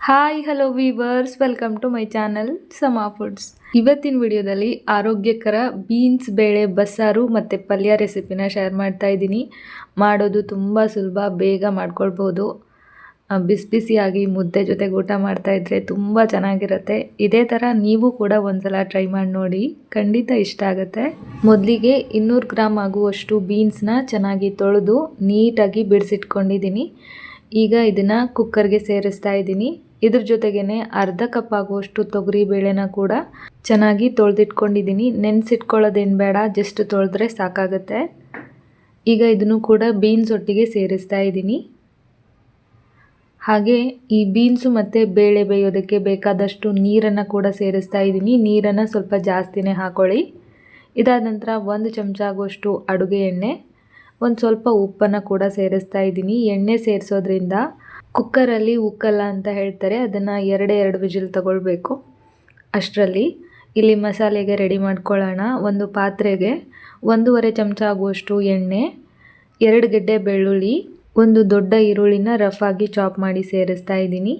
Hi hello viewers welcome to my channel Sama foods ಇವತ್ತಿನ ವಿಡಿಯೋದಲ್ಲಿ ಆರೋಗ್ಯಕರ ಬೀನ್ಸ್ ಬೇಳೆ, ಬಸ್ಸಾರು ಮತ್ತು ಪಲ್ಯ ರೆಸಿಪಿನ ಶೇರ್ ಮಾಡ್ತಾ ಇದ್ದೀನಿ. ಮಾಡೋದು ತುಂಬ ಸುಲಭ, ಬೇಗ ಮಾಡ್ಕೊಳ್ಬೋದು. ಬಿಸಿ ಬಿಸಿಯಾಗಿ ಮುದ್ದೆ ಜೊತೆಗೆ ಊಟ ಮಾಡ್ತಾ ಇದ್ರೆ ತುಂಬ ಚೆನ್ನಾಗಿರುತ್ತೆ. ಇದೇ ಥರ ನೀವು ಕೂಡ ಒಂದ್ಸಲ ಟ್ರೈ ಮಾಡಿ ನೋಡಿ, ಖಂಡಿತ ಇಷ್ಟ ಆಗುತ್ತೆ. ಮೊದಲಿಗೆ ಇನ್ನೂರು ಗ್ರಾಮ್ ಆಗುವಷ್ಟು ಬೀನ್ಸ್ನ ಚೆನ್ನಾಗಿ ತೊಳೆದು ನೀಟಾಗಿ ಬಿಡಿಸಿಟ್ಕೊಂಡಿದ್ದೀನಿ. ಈಗ ಇದನ್ನು ಕುಕ್ಕರ್ಗೆ ಸೇರಿಸ್ತಾ ಇದ್ದೀನಿ. ಇದ್ರ ಜೊತೆಗೇನೆ ಅರ್ಧ ಕಪ್ ಆಗುವಷ್ಟು ತೊಗರಿ ಬೇಳೆನ ಕೂಡ ಚೆನ್ನಾಗಿ ತೊಳೆದಿಟ್ಕೊಂಡಿದ್ದೀನಿ. ನೆನೆಸಿಟ್ಕೊಳ್ಳೋದೇನು ಬೇಡ ಜಸ್ಟ್ ತೊಳೆದ್ರೆ ಸಾಕಾಗುತ್ತೆ. ಈಗ ಇದನ್ನು ಕೂಡ ಬೀನ್ಸ್ ಒಟ್ಟಿಗೆ ಸೇರಿಸ್ತಾ ಇದ್ದೀನಿ. ಹಾಗೆ ಈ ಬೀನ್ಸು ಮತ್ತು ಬೇಳೆ ಬೇಯೋದಕ್ಕೆ ಬೇಕಾದಷ್ಟು ನೀರನ್ನು ಕೂಡ ಸೇರಿಸ್ತಾ ಇದ್ದೀನಿ. ನೀರನ್ನು ಸ್ವಲ್ಪ ಜಾಸ್ತಿನೇ ಹಾಕೊಳ್ಳಿ. ಇದಾದ ನಂತರ ಒಂದು ಚಮಚ ಆಗುವಷ್ಟು ಅಡುಗೆ ಎಣ್ಣೆ, ಒಂದು ಸ್ವಲ್ಪ ಉಪ್ಪನ್ನು ಕೂಡ ಸೇರಿಸ್ತಾ ಇದ್ದೀನಿ. ಎಣ್ಣೆ ಸೇರಿಸೋದ್ರಿಂದ ಕುಕ್ಕರಲ್ಲಿ ಉಕ್ಕಲ್ಲ ಅಂತ ಹೇಳ್ತಾರೆ. ಅದನ್ನು ಎರಡೇ ಎರಡು ವಿಜಿಲ್ ತಗೊಳ್ಬೇಕು ಅಷ್ಟರಲ್ಲಿ. ಇಲ್ಲಿ ಮಸಾಲೆಗೆ ರೆಡಿ ಮಾಡ್ಕೊಳ್ಳೋಣ. ಒಂದು ಪಾತ್ರೆಗೆ ಒಂದೂವರೆ ಚಮಚ ಆಗುವಷ್ಟು ಎಣ್ಣೆ, ಎರಡು ಗೆಡ್ಡೆ ಬೆಳ್ಳುಳ್ಳಿ, ಒಂದು ದೊಡ್ಡ ಈರುಳ್ಳಿನ ರಫ್ ಆಗಿ ಚಾಪ್ ಮಾಡಿ ಸೇರಿಸ್ತಾ ಇದ್ದೀನಿ.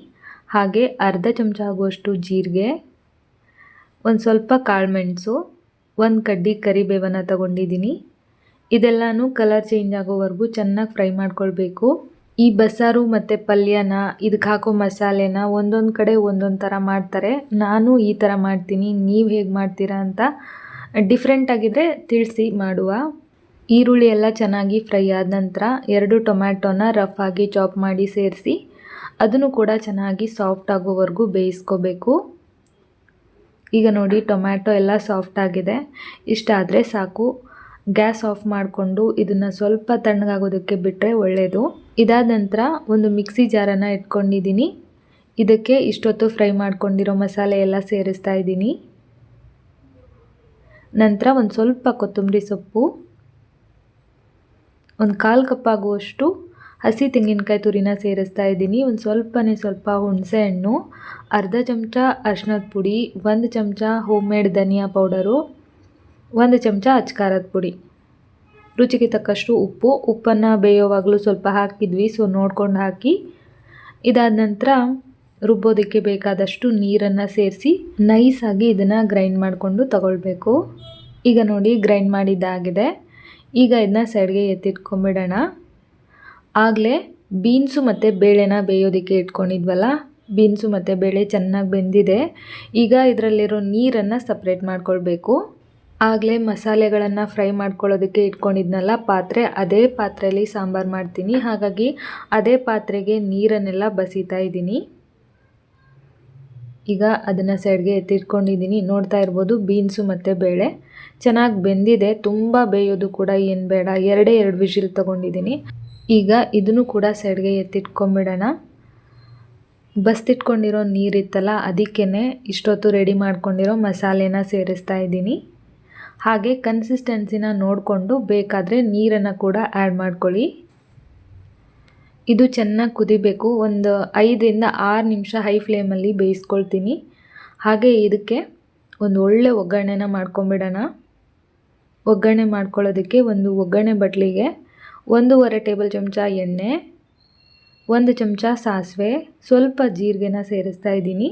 ಹಾಗೆ ಅರ್ಧ ಚಮಚ ಆಗುವಷ್ಟು ಜೀರಿಗೆ, ಒಂದು ಸ್ವಲ್ಪ ಕಾಳುಮೆಣಸು ಒಂದು ಕಡ್ಡಿ ಕರಿಬೇವನ್ನು ತಗೊಂಡಿದ್ದೀನಿ. ಇದೆಲ್ಲನೂ ಕಲರ್ ಚೇಂಜ್ ಆಗೋವರೆಗೂ ಚೆನ್ನಾಗಿ ಫ್ರೈ ಮಾಡ್ಕೊಳ್ಬೇಕು. ಈ ಬಸ್ಸಾರು ಮತ್ತು ಪಲ್ಯನ ಇದಕ್ಕೆ ಹಾಕೋ ಮಸಾಲೆನ ಒಂದೊಂದು ಕಡೆ ಒಂದೊಂದು ಥರ ಮಾಡ್ತಾರೆ. ನಾನು ಈ ಥರ ಮಾಡ್ತೀನಿ, ನೀವು ಹೇಗೆ ಮಾಡ್ತೀರಾ ಅಂತ ಡಿಫ್ರೆಂಟ್ ಆಗಿದ್ರೆ ತಿಳಿಸಿ ಮಾಡುವ. ಈರುಳ್ಳಿ ಎಲ್ಲ ಚೆನ್ನಾಗಿ ಫ್ರೈ ಆದ ನಂತರ ಎರಡು ಟೊಮ್ಯಾಟೊನ ರಫ್ ಆಗಿ ಚಾಪ್ ಮಾಡಿ ಸೇರಿಸಿ, ಅದನ್ನು ಕೂಡ ಚೆನ್ನಾಗಿ ಸಾಫ್ಟ್ ಆಗೋವರೆಗೂ ಬೇಯಿಸ್ಕೋಬೇಕು. ಈಗ ನೋಡಿ ಟೊಮ್ಯಾಟೊ ಎಲ್ಲ ಸಾಫ್ಟ್ ಆಗಿದೆ. ಇಷ್ಟ ಆದರೆ ಸಾಕು. ಗ್ಯಾಸ್ ಆಫ್ ಮಾಡಿಕೊಂಡು ಇದನ್ನು ಸ್ವಲ್ಪ ತಣ್ಣಗಾಗೋದಕ್ಕೆ ಬಿಟ್ಟರೆ ಒಳ್ಳೆಯದು ಇದಾದ ನಂತರ ಒಂದು ಮಿಕ್ಸಿ ಜಾರನ್ನು ಇಟ್ಕೊಂಡಿದ್ದೀನಿ. ಇದಕ್ಕೆ ಇಷ್ಟೊತ್ತು ಫ್ರೈ ಮಾಡ್ಕೊಂಡಿರೋ ಮಸಾಲೆ ಎಲ್ಲ ಸೇರಿಸ್ತಾ ಇದ್ದೀನಿ. ನಂತರ ಒಂದು ಸ್ವಲ್ಪ ಕೊತ್ತಂಬರಿ ಸೊಪ್ಪು, ಒಂದು ಕಾಲು ಕಪ್ ಆಗುವಷ್ಟು ಹಸಿ ತೆಂಗಿನಕಾಯಿ ತುರಿನ ಸೇರಿಸ್ತಾ ಇದ್ದೀನಿ. ಒಂದು ಸ್ವಲ್ಪನೇ ಸ್ವಲ್ಪ ಹುಣಸೆ ಹಣ್ಣು, ಅರ್ಧ ಚಮಚ ಅರ್ಶಿನದ ಪುಡಿ, ಒಂದು ಚಮಚ ಹೋಮ್ ಮೇಡ್ ಧನಿಯಾ ಪೌಡರು, ಒಂದು ಚಮಚ ಅಚ್ಕಾರದ ಪುಡಿ. ರುಚಿಗೆ ತಕ್ಕಷ್ಟು ಉಪ್ಪು. ಉಪ್ಪನ್ನು ಬೇಯೋವಾಗಲೂ ಸ್ವಲ್ಪ ಹಾಕಿದ್ವಿ ಸೊ ನೋಡ್ಕೊಂಡು ಹಾಕಿ. ಇದಾದ ನಂತರ ರುಬ್ಬೋದಕ್ಕೆ ಬೇಕಾದಷ್ಟು ನೀರನ್ನು ಸೇರಿಸಿ ನೈಸಾಗಿ ಇದನ್ನು ಗ್ರೈಂಡ್ ಮಾಡಿಕೊಂಡು ತಗೊಳ್ಬೇಕು. ಈಗ ನೋಡಿ ಗ್ರೈಂಡ್ ಮಾಡಿದ್ದಾಗಿದೆ ಈಗ ಇದನ್ನ ಸೈಡ್ಗೆ ಎತ್ತಿಟ್ಕೊಂಬಿಡೋಣ. ಆಗಲೇ ಬೀನ್ಸು ಮತ್ತು ಬೇಳೆನ ಬೇಯೋದಕ್ಕೆ ಇಟ್ಕೊಂಡಿದ್ವಲ್ಲ? ಬೀನ್ಸು ಮತ್ತು ಬೇಳೆ ಚೆನ್ನಾಗಿ ಬೆಂದಿದೆ. ಈಗ ಇದರಲ್ಲಿರೋ ನೀರನ್ನು ಸಪ್ರೇಟ್ ಮಾಡ್ಕೊಳ್ಬೇಕು. ಆಗಲೇ ಮಸಾಲೆಗಳನ್ನು ಫ್ರೈ ಮಾಡ್ಕೊಳ್ಳೋದಕ್ಕೆ ಇಟ್ಕೊಂಡಿದ್ನಲ್ಲ ಪಾತ್ರೆ, ಅದೇ ಪಾತ್ರೆಯಲ್ಲಿ ಸಾಂಬಾರು ಮಾಡ್ತೀನಿ. ಹಾಗಾಗಿ ಅದೇ ಪಾತ್ರೆಗೆ ನೀರನ್ನೆಲ್ಲ ಬಸಿತಾ ಇದ್ದೀನಿ. ಈಗ ಅದನ್ನು ಸೈಡ್ಗೆ ಎತ್ತಿಟ್ಕೊಂಡಿದ್ದೀನಿ. ನೋಡ್ತಾ ಇರ್ಬೋದು, ಬೀನ್ಸು ಮತ್ತು ಬೇಳೆ. ಚೆನ್ನಾಗಿ ಬೆಂದಿದೆ, ತುಂಬ ಬೇಯೋದು ಕೂಡ ಏನು ಬೇಡ. ಎರಡೇ ಎರಡು ವಿಷಿಲ್ ತೊಗೊಂಡಿದ್ದೀನಿ. ಈಗ ಇದನ್ನು ಕೂಡ ಸೈಡ್ಗೆ ಎತ್ತಿಟ್ಕೊಂಬಿಡೋಣ. ಬಸ್ತಿಟ್ಕೊಂಡಿರೋ ನೀರಿತ್ತಲ್ಲ ಅದಕ್ಕೇ ಇಷ್ಟೊತ್ತು ರೆಡಿ ಮಾಡ್ಕೊಂಡಿರೋ ಮಸಾಲೆನ ಸೇರಿಸ್ತಾ ಇದ್ದೀನಿ. ಹಾಗೆ ಕನ್ಸಿಸ್ಟೆನ್ಸಿನ ನೋಡಿಕೊಂಡು ಬೇಕಾದರೆ ನೀರನ್ನು ಕೂಡ ಆ್ಯಡ್ ಮಾಡ್ಕೊಳ್ಳಿ. ಇದು ಚೆನ್ನಾಗಿ ಕುದಿಬೇಕು. ಒಂದು ಐದರಿಂದ ಆರು ನಿಮಿಷ ಹೈ ಫ್ಲೇಮಲ್ಲಿ ಬೇಯಿಸ್ಕೊಳ್ತೀನಿ. ಹಾಗೆ ಇದಕ್ಕೆ ಒಂದು ಒಳ್ಳೆ ಒಗ್ಗರಣೆನ ಮಾಡ್ಕೊಂಬಿಡೋಣ. ಒಗ್ಗರಣೆ ಮಾಡ್ಕೊಳ್ಳೋದಕ್ಕೆ ಒಂದು ಒಗ್ಗರಣೆ ಬಟ್ಲಿಗೆ ಒಂದೂವರೆ ಟೇಬಲ್ ಚಮಚ ಎಣ್ಣೆ, ಒಂದು ಚಮಚ ಸಾಸಿವೆ, ಸ್ವಲ್ಪ ಜೀರಿಗೆನ ಸೇರಿಸ್ತಾ ಇದ್ದೀನಿ.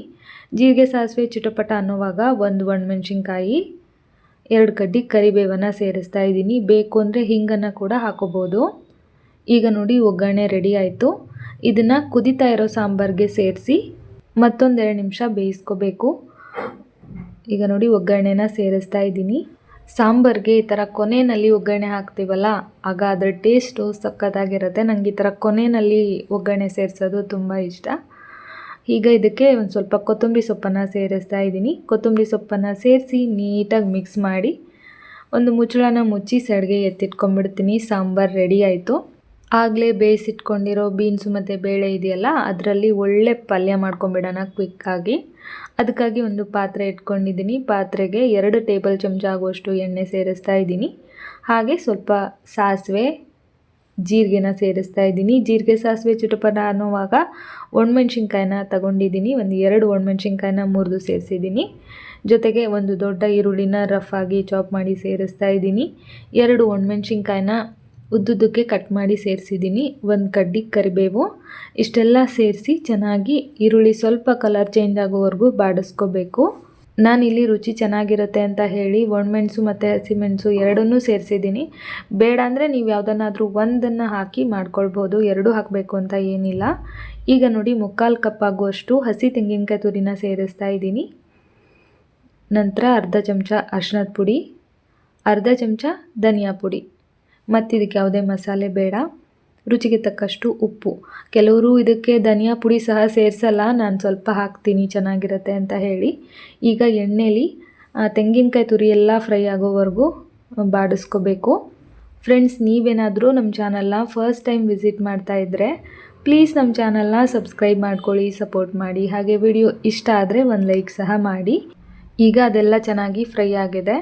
ಜೀರಿಗೆ ಸಾಸಿವೆ ಚಿಟಪಟ ಅನ್ನೋವಾಗ ಒಂದು ಒಣಮೆಣ್ಸಿನ್ಕಾಯಿ ಎರಡು ಕಡ್ಡಿ ಕರಿಬೇವನ್ನು ಸೇರಿಸ್ತಾ ಇದ್ದೀನಿ. ಬೇಕು ಅಂದರೆ ಹಿಂಗನ್ನು ಕೂಡ ಹಾಕೋಬೋದು. ಈಗ ನೋಡಿ ಒಗ್ಗರಣೆ ರೆಡಿ ಆಯಿತು. ಇದನ್ನು ಕುದಿತಾ ಇರೋ ಸಾಂಬಾರಿಗೆ ಸೇರಿಸಿ ಮತ್ತೊಂದೆರಡು ನಿಮಿಷ ಬೇಯಿಸ್ಕೋಬೇಕು. ಈಗ ನೋಡಿ ಒಗ್ಗರಣೆನ ಸೇರಿಸ್ತಾ ಇದ್ದೀನಿ. ಸಾಂಬಾರಿಗೆ ಈ ಥರ ಕೊನೆಯಲ್ಲಿ ಒಗ್ಗರಣೆ ಹಾಕ್ತೀವಲ್ಲ, ಆಗ ಅದರ ಟೇಸ್ಟು ಸಖತ್ತಾಗಿರುತ್ತೆ. ನನಗೆ ಈ ಥರ ಕೊನೆಯಲ್ಲಿ ಒಗ್ಗರಣೆ ಸೇರಿಸೋದು ತುಂಬ ಇಷ್ಟ. ಈಗ ಇದಕ್ಕೆ ಒಂದು ಸ್ವಲ್ಪ ಕೊತ್ತಂಬರಿ ಸೊಪ್ಪನ್ನು ಸೇರಿಸ್ತಾ ಇದ್ದೀನಿ. ಕೊತ್ತಂಬರಿ ಸೊಪ್ಪನ್ನು ಸೇರಿಸಿ ನೀಟಾಗಿ ಮಿಕ್ಸ್ ಮಾಡಿ ಒಂದು ಮುಚ್ಚಳನ ಮುಚ್ಚಿ ಸಡ್ಗೆ ಎತ್ತಿಟ್ಕೊಂಡ್ಬಿಡ್ತೀನಿ. ಸಾಂಬಾರು ರೆಡಿ ಆಯಿತು. ಆಗಲೇ ಬೇಯಿಸಿಟ್ಕೊಂಡಿರೋ ಬೀನ್ಸು ಮತ್ತು ಬೇಳೆ ಇದೆಯಲ್ಲ, ಅದರಲ್ಲಿ ಒಳ್ಳೆ ಪಲ್ಯ ಮಾಡ್ಕೊಂಬಿಡೋಣ ಕ್ವಿಕ್ಕಾಗಿ ಅದಕ್ಕಾಗಿ ಒಂದು ಪಾತ್ರೆ ಇಟ್ಕೊಂಡಿದ್ದೀನಿ. ಪಾತ್ರೆಗೆ ಎರಡು ಟೇಬಲ್ ಚಮಚ ಆಗುವಷ್ಟು ಎಣ್ಣೆ ಸೇರಿಸ್ತಾ ಇದ್ದೀನಿ. ಹಾಗೆ ಸ್ವಲ್ಪ ಸಾಸಿವೆ ಜೀರಿಗೆನ ಸೇರಿಸ್ತಾ ಇದ್ದೀನಿ. ಜೀರಿಗೆ ಸಾಸಿವೆ ಚುಟಪಟ ಅನ್ನೋವಾಗ ಒಣಮೆಣ್ಸಿನ್ಕಾಯಿನ ತಗೊಂಡಿದ್ದೀನಿ. ಒಂದು ಎರಡು ಒಣಮೆಣ್ಸಿನ್ಕಾಯಿನ ಮುರಿದು ಸೇರಿಸಿದ್ದೀನಿ. ಜೊತೆಗೆ ಒಂದು ದೊಡ್ಡ ಈರುಳ್ಳಿನ ರಫ್ ಆಗಿ ಚಾಪ್ ಮಾಡಿ ಸೇರಿಸ್ತಾ ಇದ್ದೀನಿ. ಎರಡು ಒಣಮೆಣ್ಸಿನ್ಕಾಯಿನ ಉದ್ದುದ್ದಕ್ಕೆ ಕಟ್ ಮಾಡಿ ಸೇರಿಸಿದ್ದೀನಿ. ಒಂದು ಕಡ್ಡಿ ಕರಿಬೇವು. ಇಷ್ಟೆಲ್ಲ ಸೇರಿಸಿ ಚೆನ್ನಾಗಿ ಈರುಳ್ಳಿ ಸ್ವಲ್ಪ ಕಲರ್ ಚೇಂಜ್ ಆಗೋವರೆಗೂ ಬಾಡಿಸ್ಕೋಬೇಕು. ನಾನಿಲ್ಲಿ ರುಚಿ ಚೆನ್ನಾಗಿರುತ್ತೆ ಅಂತ ಹೇಳಿ ಒಣಮೆಣಸು ಮತ್ತು ಹಸಿಮೆಣಸು ಎರಡನ್ನೂ ಸೇರಿಸಿದ್ದೀನಿ. ಬೇಡ ಅಂದರೆ ನೀವು ಯಾವುದನ್ನಾದರೂ ಒಂದನ್ನು ಹಾಕಿ ಮಾಡ್ಕೊಳ್ಬೋದು. ಎರಡೂ ಹಾಕಬೇಕು ಅಂತ ಏನಿಲ್ಲ. ಈಗ ನೋಡಿ ಮುಕ್ಕಾಲು ಕಪ್ ಆಗುವಷ್ಟು ಹಸಿ ತೆಂಗಿನಕಾಯಿ ತುರಿನ ಸೇರಿಸ್ತಾ ಇದ್ದೀನಿ. ನಂತರ ಅರ್ಧ ಚಮಚ ಅರ್ಶಿನದ ಪುಡಿ, ಅರ್ಧ ಚಮಚ ಧನಿಯಾ ಪುಡಿ. ಮತ್ತಿದಕ್ಕೆ ಯಾವುದೇ ಮಸಾಲೆ ಬೇಡ. ರುಚಿಗೆ ತಕ್ಕಷ್ಟು ಉಪ್ಪು. ಕೆಲವರು ಇದಕ್ಕೆ ಧನಿಯಾ ಪುಡಿ ಸಹ ಸೇರಿಸಲ್ಲ, ನಾನು ಸ್ವಲ್ಪ ಹಾಕ್ತೀನಿ, ಚೆನ್ನಾಗಿರುತ್ತೆ ಅಂತ ಹೇಳಿ. ಈಗ ಎಣ್ಣೆಲಿ ತೆಂಗಿನಕಾಯಿ ತುರಿ ಎಲ್ಲ ಫ್ರೈ ಆಗೋವರೆಗೂ ಬಾಡಿಸ್ಕೋಬೇಕು. ಫ್ರೆಂಡ್ಸ್ ನೀವೇನಾದರೂ ನಮ್ಮ ಚಾನಲ್ನ ಫಸ್ಟ್ ಟೈಮ್ ವಿಸಿಟ್ ಮಾಡ್ತಾ ಇದ್ದರೆ ಪ್ಲೀಸ್ ನಮ್ಮ ಚಾನಲ್ನ ಸಬ್ಸ್ಕ್ರೈಬ್ ಮಾಡ್ಕೊಳ್ಳಿ ಸಪೋರ್ಟ್ ಮಾಡಿ. ಹಾಗೆ ವಿಡಿಯೋ ಇಷ್ಟ ಆದರೆ ಒಂದು ಲೈಕ್ ಸಹ ಮಾಡಿ. ಈಗ ಅದೆಲ್ಲ ಚೆನ್ನಾಗಿ ಫ್ರೈ ಆಗಿದೆ.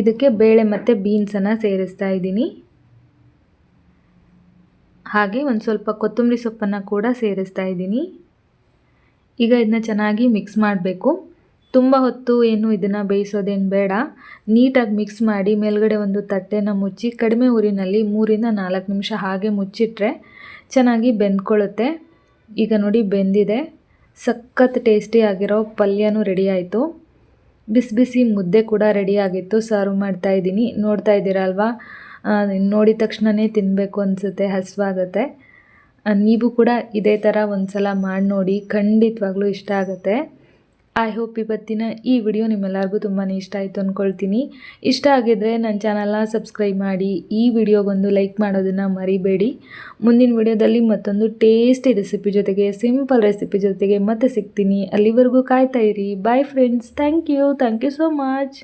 ಇದಕ್ಕೆ ಬೇಳೆ ಮತ್ತು ಬೀನ್ಸನ್ನು ಸೇರಿಸ್ತಾ ಇದ್ದೀನಿ. ಹಾಗೆ ಒಂದು ಸ್ವಲ್ಪ ಕೊತ್ತಂಬರಿ ಸೊಪ್ಪನ್ನು ಕೂಡ ಸೇರಿಸ್ತಾ ಇದ್ದೀನಿ. ಈಗ ಇದನ್ನ ಚೆನ್ನಾಗಿ ಮಿಕ್ಸ್ ಮಾಡಬೇಕು. ತುಂಬ ಹೊತ್ತು ಏನು ಇದನ್ನು ಬೇಯಿಸೋದೇನು ಬೇಡ. ನೀಟಾಗಿ ಮಿಕ್ಸ್ ಮಾಡಿ ಮೇಲ್ಗಡೆ ಒಂದು ತಟ್ಟೆನ ಮುಚ್ಚಿ ಕಡಿಮೆ ಊರಿನಲ್ಲಿ ಮೂರಿಂದ ನಾಲ್ಕು ನಿಮಿಷ ಹಾಗೆ ಮುಚ್ಚಿಟ್ರೆ ಚೆನ್ನಾಗಿ ಬೆಂದ್ಕೊಳ್ಳುತ್ತೆ. ಈಗ ನೋಡಿ ಬೆಂದಿದೆ. ಸಖತ್ ಟೇಸ್ಟಿ ಆಗಿರೋ ಪಲ್ಯನೂ ರೆಡಿ ಆಯಿತು. ಬಿಸಿ ಬಿಸಿ ಮುದ್ದೆ ಕೂಡ ರೆಡಿಯಾಗಿತ್ತು ಸರ್ವ್ ಮಾಡ್ತಾ ಇದ್ದೀನಿ. ನೋಡ್ತಾ ಇದ್ದೀರಲ್ವಾ ನೋಡಿದ ತಕ್ಷಣವೇ ತಿನ್ನಬೇಕು ಅನಿಸುತ್ತೆ, ಹಸಿವಾಗುತ್ತೆ. ನೀವು ಕೂಡ ಇದೇ ಥರ ಒಂದು ಸಲ ಮಾಡಿ ನೋಡಿ, ಖಂಡಿತವಾಗ್ಲೂ ಇಷ್ಟ ಆಗುತ್ತೆ. ಐ ಹೋಪ್ ಇವತ್ತಿನ ಈ ವಿಡಿಯೋ ನಿಮ್ಮೆಲ್ಲರಿಗೂ ತುಂಬಾ ಇಷ್ಟ ಆಯಿತು ಅಂದ್ಕೊಳ್ತೀನಿ ಇಷ್ಟ ಆಗಿದ್ರೆ ನನ್ನ ಚಾನಲ್ನ ಸಬ್ಸ್ಕ್ರೈಬ್ ಮಾಡಿ, ಈ ವಿಡಿಯೋಗೊಂದು ಲೈಕ್ ಮಾಡೋದನ್ನು ಮರಿಬೇಡಿ. ಮುಂದಿನ ವಿಡಿಯೋದಲ್ಲಿ ಮತ್ತೊಂದು ಟೇಸ್ಟಿ ರೆಸಿಪಿ ಜೊತೆಗೆ, ಸಿಂಪಲ್ ರೆಸಿಪಿ ಜೊತೆಗೆ ಮತ್ತೆ ಸಿಗ್ತೀನಿ. ಅಲ್ಲಿವರೆಗೂ ಕಾಯ್ತಾ ಇರಿ. Bye friends thank you thank you so much